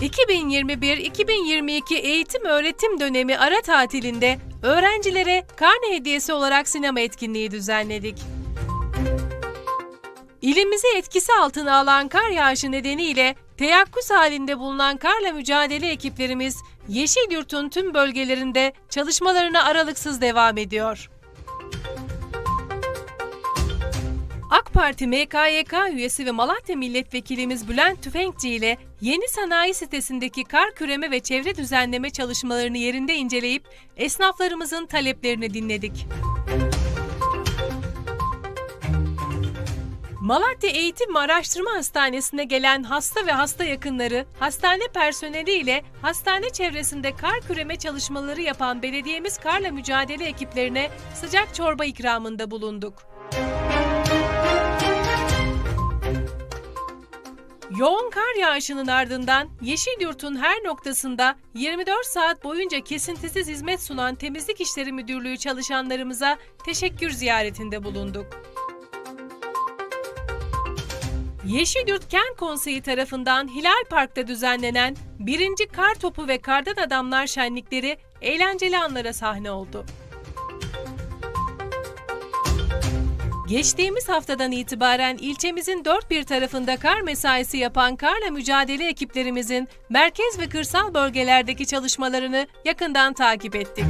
2021-2022 eğitim öğretim dönemi ara tatilinde öğrencilere karne hediyesi olarak sinema etkinliği düzenledik. İlimizi etkisi altına alan kar yağışı nedeniyle teyakkuz halinde bulunan karla mücadele ekiplerimiz Yeşilyurt'un tüm bölgelerinde çalışmalarına aralıksız devam ediyor. AK Parti MKYK üyesi ve Malatya Milletvekilimiz Bülent Tüfekçi ile Yeni Sanayi sitesindeki kar küreme ve çevre düzenleme çalışmalarını yerinde inceleyip esnaflarımızın taleplerini dinledik. Malatya Eğitim ve Araştırma Hastanesi'ne gelen hasta ve hasta yakınları, hastane personeli ile hastane çevresinde kar küreme çalışmaları yapan belediyemiz karla mücadele ekiplerine sıcak çorba ikramında bulunduk. Yoğun kar yağışının ardından Yeşilyurt'un her noktasında 24 saat boyunca kesintisiz hizmet sunan Temizlik İşleri Müdürlüğü çalışanlarımıza teşekkür ziyaretinde bulunduk. Yeşilyurt Kent Konseyi tarafından Hilal Park'ta düzenlenen 1. Kar Topu ve Kardan Adamlar şenlikleri eğlenceli anlara sahne oldu. Geçtiğimiz haftadan itibaren ilçemizin dört bir tarafında kar mesaisi yapan karla mücadele ekiplerimizin merkez ve kırsal bölgelerdeki çalışmalarını yakından takip ettik.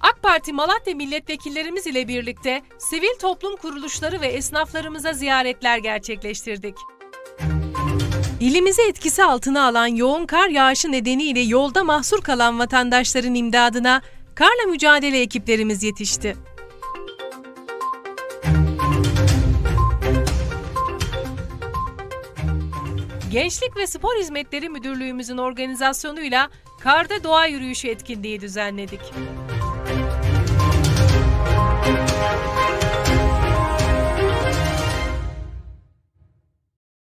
AK Parti Malatya milletvekillerimiz ile birlikte sivil toplum kuruluşları ve esnaflarımıza ziyaretler gerçekleştirdik. İlimizi etkisi altına alan yoğun kar yağışı nedeniyle yolda mahsur kalan vatandaşların imdadına karla mücadele ekiplerimiz yetişti. Gençlik ve Spor Hizmetleri Müdürlüğümüzün organizasyonuyla Karda Doğa Yürüyüşü etkinliği düzenledik.